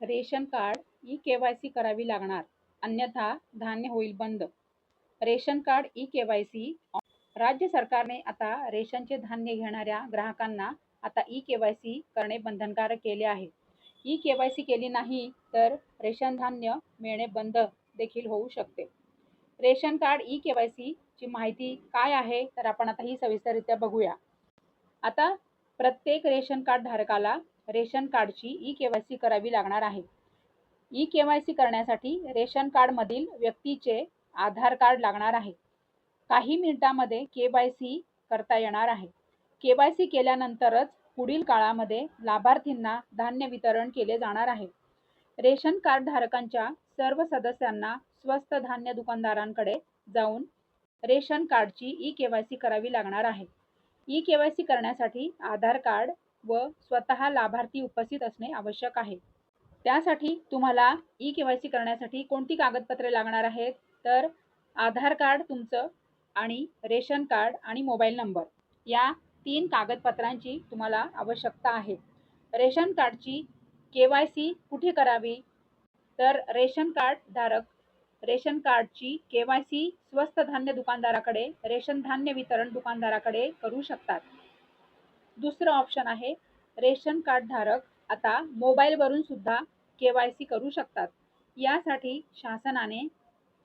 Ration card e K Y C करावी लागणार. अन्यथा धान्य होईल बंद. Ration card e K Y C राज्य सरकारने आता रेशनचे धान्य घेणाऱ्या ग्राहकांना आता ई के वाय सी करणे बंधनकारक केले आहे. ई के वाय सी केली नाही तर रेशन धान्य मिळणे बंद देखील होऊ शकते. Ration card e K Y सीची माहिती काय आहे? तर आपण आता ही सविस्तररित्या बघूया. आता प्रत्येक रेशन कार्ड धारकाला रेशन कार्डची ई के वाय सी करावी लागणार आहे. ई के वाय सी करण्यासाठी रेशन कार्डमधील व्यक्तीचे आधार कार्ड लागणार आहे. काही मिनिटांमध्ये के वाय सी करता येणार आहे. के वाय सी केल्यानंतरच पुढील काळामध्ये लाभार्थींना धान्य वितरण केले जाणार आहे. रेशन कार्ड धारकांच्या सर्व सदस्यांना स्वस्त धान्य दुकानदारांकडे जाऊन रेशन कार्डची ई के वाय सी करावी लागणार आहे. ई के वाय सी करण्यासाठी आधार कार्ड व स्वतः लाभार्थी उपस्थित असणे आवश्यक आहे. त्यासाठी तुम्हाला ई के वाय सी करण्यासाठी कोणती कागदपत्रे लागणार आहेत? तर आधार कार्ड तुमचं आणि रेशन कार्ड आणि मोबाईल नंबर. या तीन कागदपत्रांची तुम्हाला आवश्यकता आहे. रेशन कार्डची के वाय सी कुठे करावी? तर रेशन कार्ड धारक रेशन कार्डची के वाय सी स्वस्त धान्य दुकानदाराकडे रेशन धान्य वितरण दुकानदाराकडे करू शकतात. दुसरं ऑप्शन आहे रेशन कार्ड धारक आता मोबाईलवरून सुद्धा के वाय सी करू शकतात. यासाठी शासनाने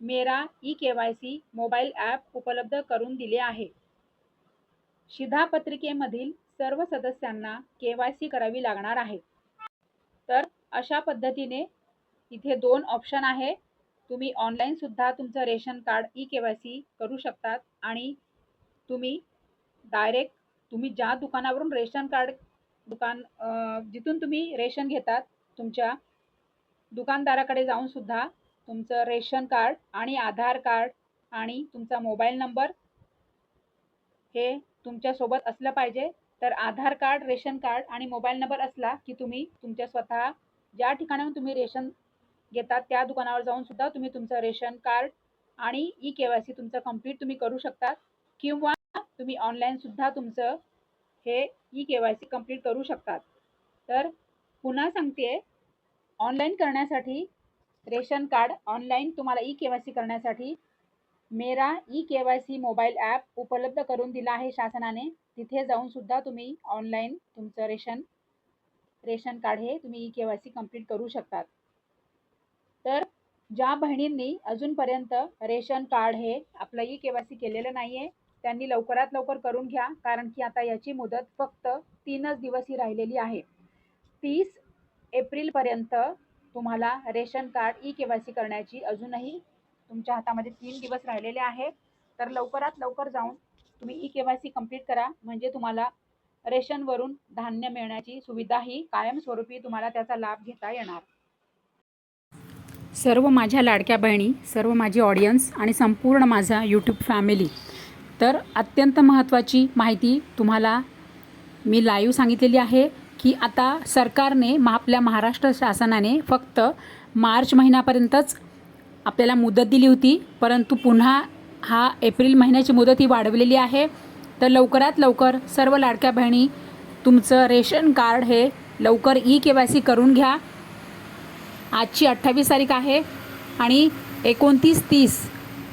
Mera e K Y C mobile app उपलब्ध करून दिले आहे. शिधापत्रिकेमधील सर्व सदस्यांना के वाय सी करावी लागणार आहे. तर अशा पद्धतीने इथे दोन ऑप्शन आहे. तुम्ही ऑनलाईनसुद्धा तुमचं ration card e K Y C करू शकतात आणि तुम्ही डायरेक्ट तुम्ही ज्या दुकानावरून रेशन कार्ड दुकान जिथून तुम्ही रेशन घेतात तुमच्या दुकानदाराकडे जाऊन सुद्धा तुमचं रेशन कार्ड आणि आधार कार्ड आणि तुमचा मोबाईल नंबर हे तुमच्यासोबत असलं पाहिजे. तर आधार कार्ड रेशन कार्ड आणि मोबाईल नंबर असला की तुम्ही तुमच्या स्वतः ज्या ठिकाणाहून तुम्ही रेशन घेतात. त्या दुकानावर जाऊन सुद्धा तुम्ही तुमचं रेशन कार्ड आणि ई के वाय सी तुमचं कंप्लीट तुम्ही करू शकतात. किंवा तुम्ही ऑनलाईनसुद्धा तुमचं हे e K Y C complete करू शकतात. तर पुन्हा सांगते ऑनलाईन करण्यासाठी रेशन कार्ड ऑनलाईन तुम्हाला ई के वाय सी करण्यासाठी Mera e K Y C mobile app उपलब्ध करून दिला आहे शासनाने. तिथे जाऊन सुद्धा तुम्ही ऑनलाईन तुमचं रेशन रेशन कार्ड हे तुम्ही e K Y C complete करू शकतात. तर ज्या बहिणींनी अजूनपर्यंत रेशन कार्ड हे आपलं ई के वाय सी केलेलं नाही आहे त्यांनी लवकरात लवकर करून घ्या कारण की आता याची मुदत फक्त तीनच दिवस ही राहिलेली आहे. तीस एप्रिलपर्यंत तुम्हाला ration card e K Y C करण्याची अजूनही तुमच्या हातामध्ये तीन दिवस राहिलेले आहे तर लवकरात लवकर जाऊन तुम्ही e K Y C complete करा म्हणजे तुम्हाला रेशनवरून धान्य मिळण्याची सुविधा ही कायमस्वरूपी तुम्हाला त्याचा लाभ घेता येणार. सर्व माझ्या लाडक्या बहिणी सर्व माझी ऑडियन्स आणि संपूर्ण माझा यूट्यूब फॅमिली तर अत्यंत महत्त्वाची माहिती तुम्हाला मी लाईव्ह सांगितलेली आहे की आता सरकारने मग आपल्या महाराष्ट्र शासनाने फक्त मार्च महिन्यापर्यंतच आपल्याला मुदत दिली होती परंतु पुन्हा हा एप्रिल महिन्याची मुदत ही वाढवलेली आहे. तर लवकरात लवकर सर्व लाडक्या बहिणी तुमचं रेशन कार्ड हे लवकर ई के वाय सी करून घ्या. आजची अठ्ठावीस तारीख आहे आणि एकोणतीस तीस.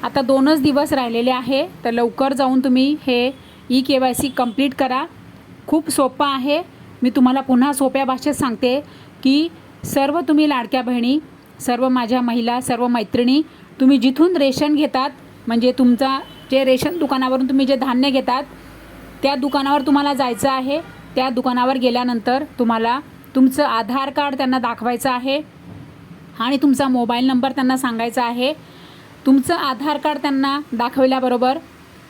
आता दोनच दिवस राहिलेले आहे तर लवकर जाऊन तुम्ही हे e K Y C complete करा. खूप सोपं आहे. मी तुम्हाला पुन्हा सोप्या भाषेत सांगते की सर्व तुम्ही लाडक्या बहिणी सर्व माझ्या महिला सर्व मैत्रिणी तुम्ही जिथून रेशन घेतात म्हणजे तुमचा जे रेशन दुकानावरून तुम्ही जे धान्य घेतात त्या दुकानावर तुम्हाला जायचं आहे. त्या दुकानावर गेल्यानंतर तुम्हाला तुमचं आधार कार्ड त्यांना दाखवायचं आहे. आणि तुमचा मोबाईल नंबर त्यांना सांगायचा आहे. तुमचं आधार कार्ड त्यांना दाखवल्याबरोबर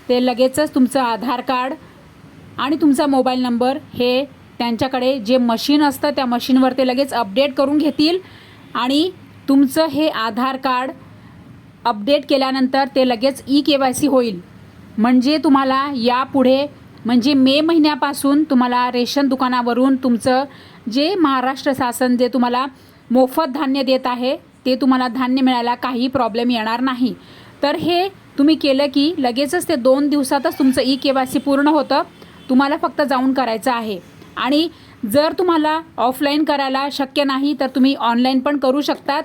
ते लगेचच तुमचं आधार कार्ड आणि तुमचा मोबाईल नंबर हे त्यांच्याकडे जे मशीन असतं त्या मशीनवर ते लगेच अपडेट करून घेतील आणि तुमचं हे आधार कार्ड अपडेट केल्यानंतर ते लगेच ई के वाय सी होईल. म्हणजे तुम्हाला यापुढे म्हणजे मे महिन्यापासून तुम्हाला रेशन दुकानावरून तुमचं जे महाराष्ट्र शासन जे तुम्हाला मोफत धान्य देत आहे ते तुम्हाला धान्य मिळायला काही प्रॉब्लेम येणार नाही. तर हे तुम्ही केलं की लगेचच ते दोन दिवसातच तुमचं ई के वाय सी पूर्ण होतं. तुम्हाला फक्त जाऊन करायचं आहे. आणि जर तुम्हाला ऑफलाईन करायला शक्य नाही तर तुम्ही ऑनलाईन पण करू शकतात.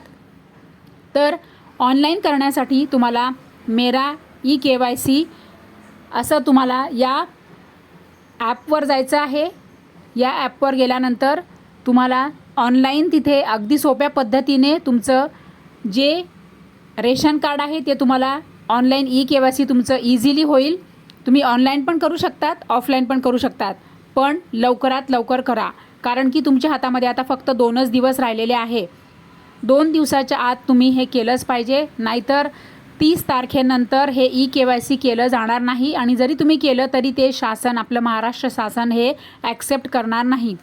तर ऑनलाईन करण्यासाठी तुम्हाला मेरा ई के वाय सी असं तुम्हाला या ॲपवर जायचं आहे. या ॲपवर गेल्यानंतर तुम्हाला ऑनलाईन तिथे अगदी सोप्या पद्धतीने तुमचं जे रेशन कार्ड आहे ते तुम्हाला online E K Y C तुमचं इझिली होईल. तुम्ही ऑनलाईन पण करू शकतात ऑफलाईन पण करू शकतात. पण लवकरात लवकर करा. कारण की तुमच्या हातामध्ये आता फक्त दोनच दिवस राहिलेले आहे. दोन दिवसाच्या आत तुम्ही हे केलंच पाहिजे. नाहीतर तीस तारखेनंतर हे ई के वाय सी केलं जाणार नाही. आणि जरी तुम्ही केलं तरी ते शासन आपलं महाराष्ट्र शासन हे ॲक्सेप्ट करणार नाही.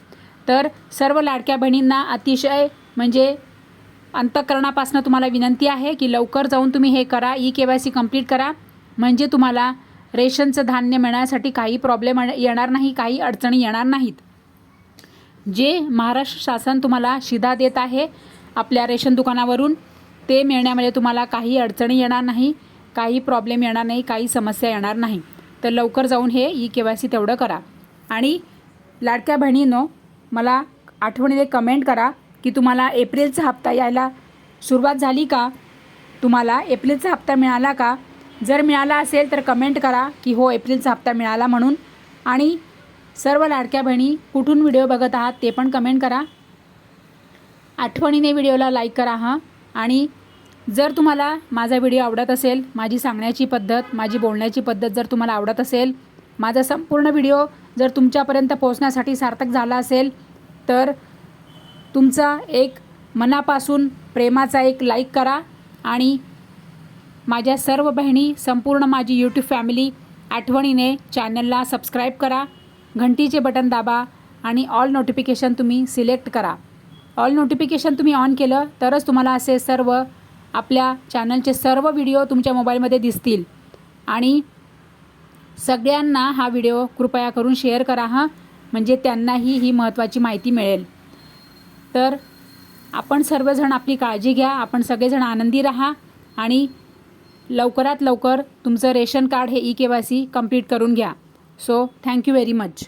तर सर्व लाडक्या बहिणींना अतिशय म्हणजे अंतकरणापासून तुम्हाला विनंती आहे की लवकर जाऊन तुम्ही हे करा E K Y C complete करा. म्हणजे तुम्हाला रेशनचं धान्य मिळण्यासाठी काही प्रॉब्लेम येणार नाही काही अडचणी येणार नाहीत. जे महाराष्ट्र शासन तुम्हाला शिधा देत आहे आपल्या रेशन दुकानावरून ते मिळण्यामध्ये तुम्हाला काही अडचणी येणार नाही काही प्रॉब्लेम येणार नाही काही समस्या येणार नाही. तर लवकर जाऊन हे ई के वाय सी तेवढं करा. आणि लाडक्या बहिणींनो मला आठवणीने कमेंट करा की तुम्हाला एप्रिलचा हप्ता यायला सुरुवात झाली का? तुम्हाला एप्रिलचा हप्ता मिळाला का? जर मिळाला असेल तर कमेंट करा की हो एप्रिलचा हप्ता मिळाला म्हणून. आणि सर्व लाडक्या बहिणी कुठून व्हिडिओ बघत आहात ते पण कमेंट करा. आठवणीने व्हिडिओला लाईक करा हां. आणि जर तुम्हाला माझा व्हिडिओ आवडत असेल माझी सांगण्याची पद्धत माझी बोलण्याची पद्धत जर तुम्हाला आवडत असेल माझा संपूर्ण व्हिडिओ जर तुमच्यापर्यंत पोहोचण्यासाठी सार्थक झाला असेल तर तुमचा एक मनापासून प्रेमाचा एक लाईक करा आणि माझ्या सर्व बहिणी संपूर्ण माझी यूट्यूब फॅमिली आठवणीने चॅनलला सबस्क्राईब करा घंटीचे बटन दाबा आणि ऑल नोटिफिकेशन तुम्ही सिलेक्ट करा. ऑल नोटिफिकेशन तुम्ही ऑन केलं तरच तुम्हाला असे सर्व आपल्या चॅनलचे सर्व व्हिडिओ तुमच्या मोबाईलमध्ये दिसतील. आणि सगळ्यांना हा व्हिडिओ कृपया करून शेअर करा हां. म्हणजे त्यांनाही ही महत्त्वाची माहिती मिळेल. तर आपण सर्वजण आपली काळजी घ्या आपण सगळेजण आनंदी राहा आणि लवकरात लवकर तुमचं रेशन कार्ड हे E K Y C complete करून घ्या. So thank you very much